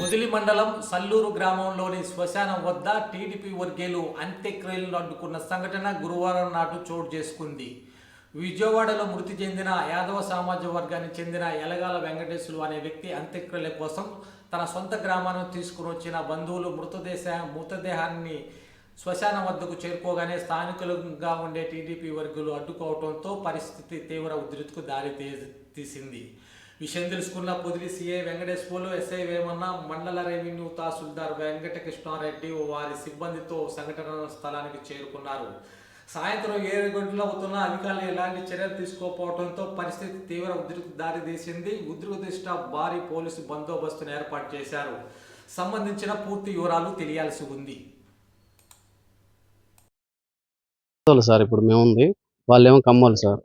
ముదిలి మండలం సల్లూరు గ్రామంలోని శ్మశానం వద్ద టీడీపీ వర్గీయులు అంత్యక్రియలను అడ్డుకున్న సంఘటన గురువారం నాటు చోటు చేసుకుంది. విజయవాడలో మృతి చెందిన యాదవ సామాజిక వర్గానికి చెందిన ఎలగాల వెంకటేశ్వరు అనే వ్యక్తి అంత్యక్రియల కోసం తన సొంత గ్రామాన్ని తీసుకుని వచ్చిన బంధువులు మృతదేశ మృతదేహాన్ని శ్మశానం వద్దకు చేరుకోగానే స్థానికులుగా ఉండే టీడీపీ వర్గులు అడ్డుకోవడంతో పరిస్థితి తీవ్ర ఉధృతికి దారి తీ- తీసింది. విషయం తెలుసుకున్న పొదిలి సీఐ వెంకటేశ్వర్లు ఎస్ఐ వేమన్న మండల రెవెన్యూ తహసీల్దార్ వెంకటకృష్ణారెడ్డి వారి సిబ్బందితో సంఘటన స్థలానికి చేరుకున్నారు. సాయంత్రం ఏడు గంటలు అవుతున్న అధికారులు ఎలాంటి చర్యలు తీసుకోకపోవడంతో పరిస్థితి తీవ్ర ఉద్రిక్త దారి తీసింది. ఉద్రిక్త భారీ పోలీసు బందోబస్తును ఏర్పాటు చేశారు. సంబంధించిన పూర్తి వివరాలు తెలియాల్సి ఉంది. వాళ్ళు సార్ ఇప్పుడు మేముంది. వాళ్ళు ఏమో సార్.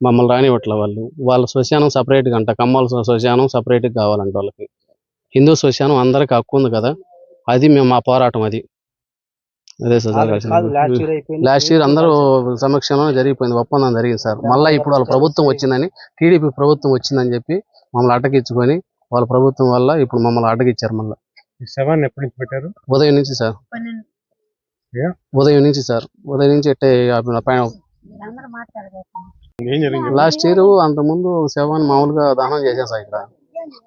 మమ్మల్ని రానివ్వట్లే వాళ్ళు. వాళ్ళ శ్మశానం సపరేట్గా అంట. కమ్మోల శ్మశానం సపరేట్గా కావాలంట వాళ్ళకి. హిందూ శ్మశానం అందరికి హక్కు ఉంది కదా? అది మేము మా పోరాటం అది. అదే సార్ లాస్ట్ ఇయర్ అందరూ సమక్షంలో జరిగిపోయింది. ఒప్పందం జరిగింది సార్. మళ్ళీ ఇప్పుడు వాళ్ళ ప్రభుత్వం వచ్చిందని టీడీపీ ప్రభుత్వం వచ్చిందని చెప్పి మమ్మల్ని అటకించుకొని వాళ్ళ ప్రభుత్వం వల్ల ఇప్పుడు మమ్మల్ని అటకిచ్చారు మళ్ళీ. శవాన్ని ఎప్పటి నుంచి పెట్టారు? ఉదయం నుంచి సార్? ఉదయం నుంచి సార్. ఉదయం నుంచి ఎట్టే లాస్ట్ ఇయర్ అంత ముందు శవాన్ని మామూలుగా దహనం చేశాం సార్ ఇక్కడ.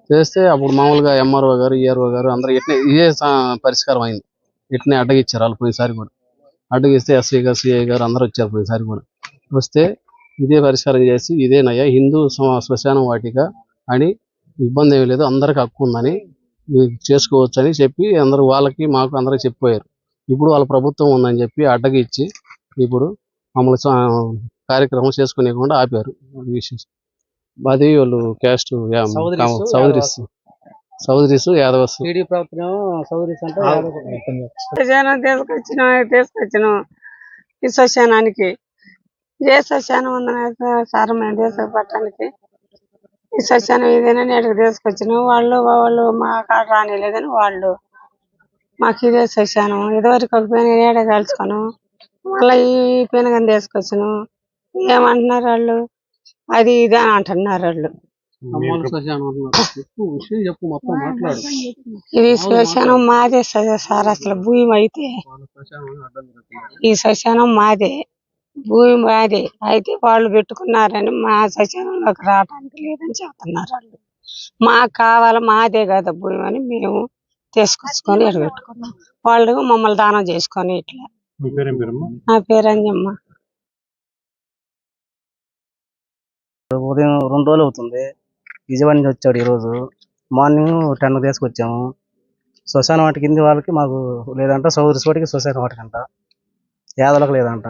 చేస్తే అప్పుడు మామూలుగా ఎంఆర్ఓ గారు ఈఆర్ఓ గారు అందరూ ఇట్నే ఇదే పరిష్కారం అయింది. ఇట్నే అడ్డగిచ్చారు వాళ్ళు పోయినసారి కూడా. అడ్డగిస్తే ఎస్ఐ గారు సిఐ గారు అందరూ వచ్చారు పోయినసారి కూడా. వస్తే ఇదే పరిష్కారం చేసి ఇదేనయ్యా హిందూ శ్మ- శ్మశానం వాటిక అని ఇబ్బంది ఏమీ లేదు అందరికి హక్కు ఉందని చేసుకోవచ్చు అని చెప్పి అందరూ వాళ్ళకి మాకు అందరికి చెప్పిపోయారు ఇప్పుడు వాళ్ళ ప్రభుత్వం ఉందని చెప్పి అడ్డగిచ్చి ఇప్పుడు మమ్మల్ని కార్యక్రమం చేసుకునేకుండా ఆపారు. విషయం అది వాళ్ళు క్యాస్ట్ సౌదరీస్, సౌదరీస్ యాదవస్ తీసుకొచ్చిన తీసుకొచ్చిన. ఈ శ్మశానానికి ఏ శ్మశానం ఉందని సార్ మేము తీసుకుపట్టడానికి ఈ శ్మశానం ఇదేనని ఇక్కడికి తీసుకొచ్చిన. వాళ్ళు వాళ్ళు మా కాడ రానిలేదని వాళ్ళు. మాకు ఇదే శ్మశానం ఇదివరకు ఒక పైన ఏడే కలుసుకున్నాం. మళ్ళీ ఈ పెనుగని తీసుకొచ్చిన. ఏమంటున్నారు వాళ్ళు? అది ఇది అని అంటున్నారు వాళ్ళు. ఇది శ్మశానం మాదే సార్ సార్ అసలు భూమి అయితే. ఈ శ్మశానం మాదే. భూమి మాదే. అయితే వాళ్ళు పెట్టుకున్నారని మా శ్మశానంలోకి రావడానికి లేదని చెప్తున్నారు వాళ్ళు. మాకు కావాలి మాదే కదా భూమి అని మేము తీసుకొచ్చుకొని ఇక్కడ పెట్టుకున్నాం. వాళ్ళు మమ్మల్ని దానం చేసుకొని ఇట్లా. మీ పేరేం పేరమ్మా? నా పేరు అంజమ్మ. ఉదయం రెండు రోజులు అవుతుంది. విజయవాడ నుంచి వచ్చాడు ఈరోజు. మార్నింగ్ టెన్ తీసుకొచ్చాము శ్మశానం వాటికి కింది వాళ్ళకి మాకు లేదంట సౌదరి చోటికి శ్మశానం వాటికి అంట యాదలకు లేదంట.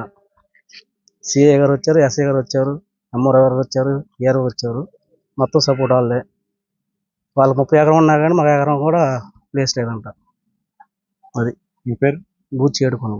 సిఏ గారు వచ్చారు ఎస్ఐ గారు వచ్చారు అమ్మరావు గారు వచ్చారు ఏరో వచ్చారు. మొత్తం సపోర్ట్ వాళ్ళే. వాళ్ళకి ముప్పై ఎకరం ఉన్నా కానీ మాకు ఎకరం కూడా ప్లేస్ లేదంట. మీ పేరు? బూచి ఏడుకొను